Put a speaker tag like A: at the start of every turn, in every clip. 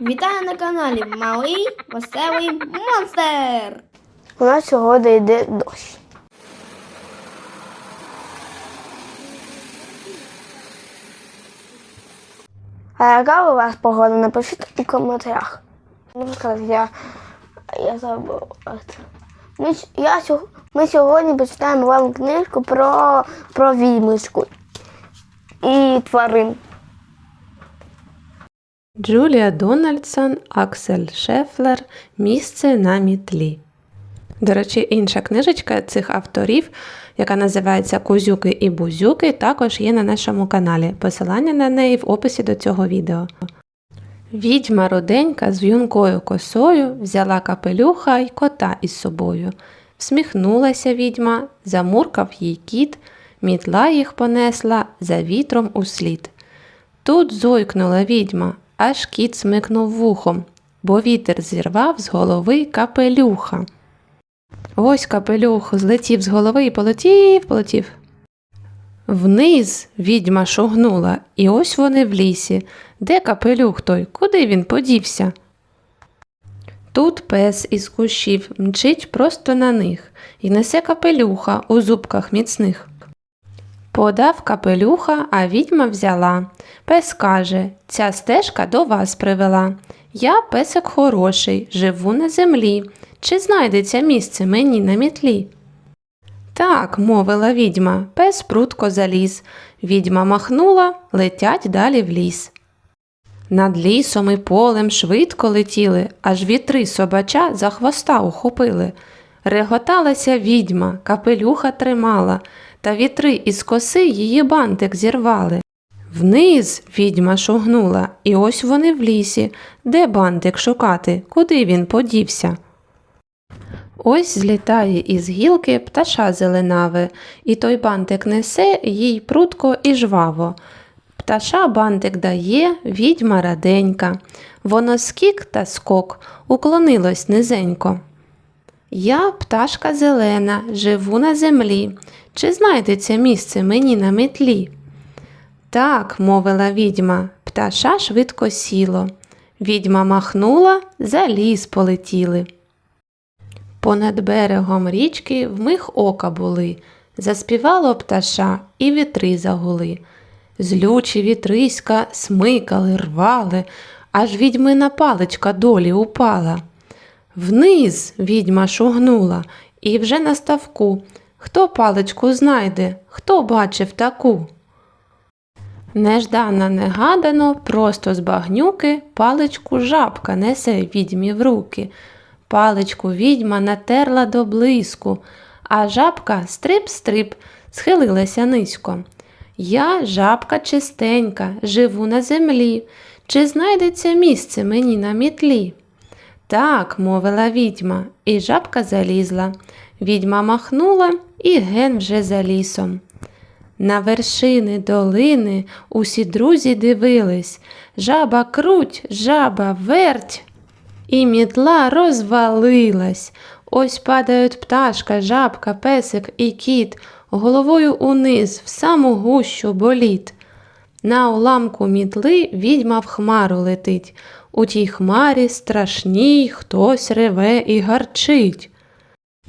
A: Вітаю на каналі Малий Веселий Монстр!
B: У нас сьогодні йде дощ. А яка у вас погода? Напишіть у коментарях. Можу сказати, я, я забув. Ми, я, ми сьогодні почитаємо вам книжку про, про відьмочку і тварин.
C: Джулія Дональдсон, Аксель Шефлер Місце на мітлі. До речі, інша книжечка цих авторів, яка називається Кузюки і Бузюки, також є на нашому каналі. Посилання на неї в описі до цього відео. Відьма руденька з в'юнкою косою взяла капелюха й кота із собою. Всміхнулася відьма, замуркав їй кіт, мітла їх понесла за вітром услід. Тут зойкнула відьма, аж кіт смикнув вухом, бо вітер зірвав з голови капелюха. Ось капелюх злетів з голови і полетів, полетів. Вниз відьма шугнула, і ось вони в лісі. Де капелюх той? Куди він подівся? Тут пес із кущів мчить просто на них і несе капелюха у зубках міцних. Подав капелюха, а відьма взяла. Пес каже, ця стежка до вас привела. Я песик хороший, живу на землі. Чи знайдеться місце мені на мітлі? Так, мовила відьма, пес прутко заліз. Відьма махнула, летять далі в ліс. Над лісом і полем швидко летіли, аж вітри собача за хвоста ухопили. Реготалася відьма, капелюха тримала, та вітри із коси її бантик зірвали. Вниз відьма шугнула, і ось вони в лісі. Де бантик шукати? Куди він подівся? Ось злітає із гілки пташа зеленаве, і той бантик несе їй прутко і жваво. Пташа бантик дає, відьма раденька. Воно скік та скок, уклонилось низенько. Я пташка зелена, живу на землі. Чи знайдеться місце мені на метлі? Так, мовила відьма, пташа швидко сіло. Відьма махнула, за ліс полетіли. Понад берегом річки вмиг ока були, заспівало пташа, і вітри загули. Злючі вітриська смикали, рвали, аж відьмина паличка долі упала. Вниз відьма шугнула, і вже на ставку. Хто паличку знайде, хто бачив таку? Неждано негадано, просто з багнюки паличку жабка несе відьмі в руки. Паличку відьма натерла до блиску, а жабка стрип-стрип схилилася низько. Я жабка чистенька, живу на землі. Чи знайдеться місце мені на мітлі? Так, мовила відьма, і жабка залізла. Відьма махнула і ген вже за лісом. На вершини долини усі друзі дивились. Жаба круть, жаба верть. І мітла розвалилась. Ось падають пташка, жабка, песик і кіт, головою униз, в саму гущу боліт. На уламку мітли відьма в хмару летить. У тій хмарі страшній хтось реве і гарчить.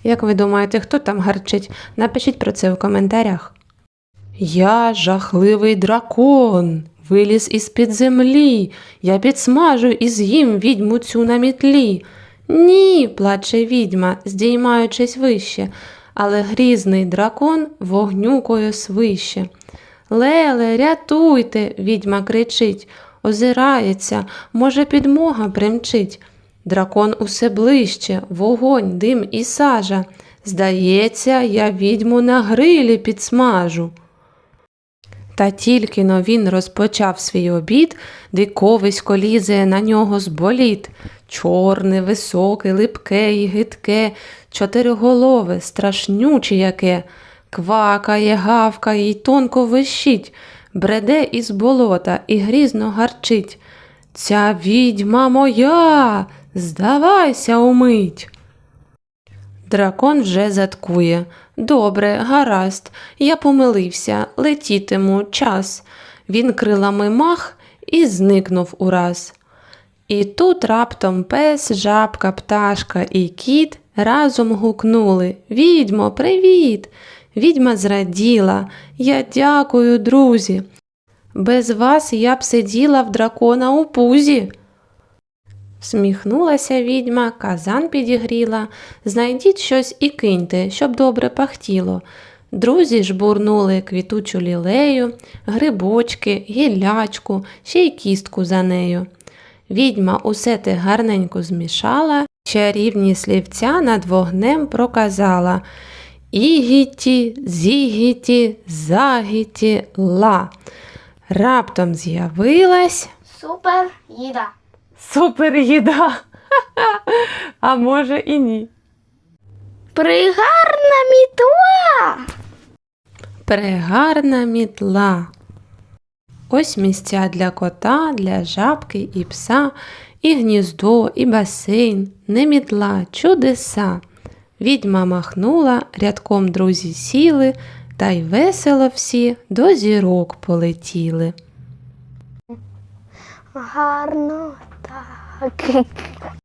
C: Як ви думаєте, хто там гарчить? Напишіть про це в коментарях. Я жахливий дракон, виліз із-під землі. Я підсмажу і з'їм відьму цю на мітлі. Ні, плаче відьма, здіймаючись вище, але грізний дракон вогнюкою свище. Леле, рятуйте, відьма кричить, озирається, може, підмога примчить. Дракон усе ближче, вогонь, дим і сажа. Здається, я відьму на грилі підсмажу. Та тільки но він розпочав свій обід, диковисько лізе на нього з боліт. Чорне, високе, липке і гидке, чотириголове, страшнюче яке, квакає, гавкає й тонко вищить, бреде із болота і грізно гарчить. Ця відьма моя, здавайся умить. Дракон вже заткує. Добре, гаразд, я помилився, летітиму час. Він крилами мах і зникнув ураз. І тут раптом пес, жабка, пташка і кіт разом гукнули Відьмо, привіт! Відьма зраділа. Я дякую, друзі. Без вас я б сиділа в дракона у пузі. Всміхнулася відьма, казан підігріла. Знайдіть щось і киньте, щоб добре пахтіло. Друзі жбурнули квітучу лілею, грибочки, гіллячку, ще й кістку за нею. Відьма усе те гарненько змішала, чарівні слівця над вогнем проказала. Ігіті, зігіті, загіті, ла. Раптом з'явилась
B: Супер їда.
C: супер їда. А може і ні.
B: Пригарна мітла.
C: Прегарна мітла. Ось місця для кота, для жабки і пса, і гніздо, і басейн, не мітла, чудеса. Відьма махнула, рядком друзі сіли, та й весело всі до зірок полетіли.
B: Гарно так.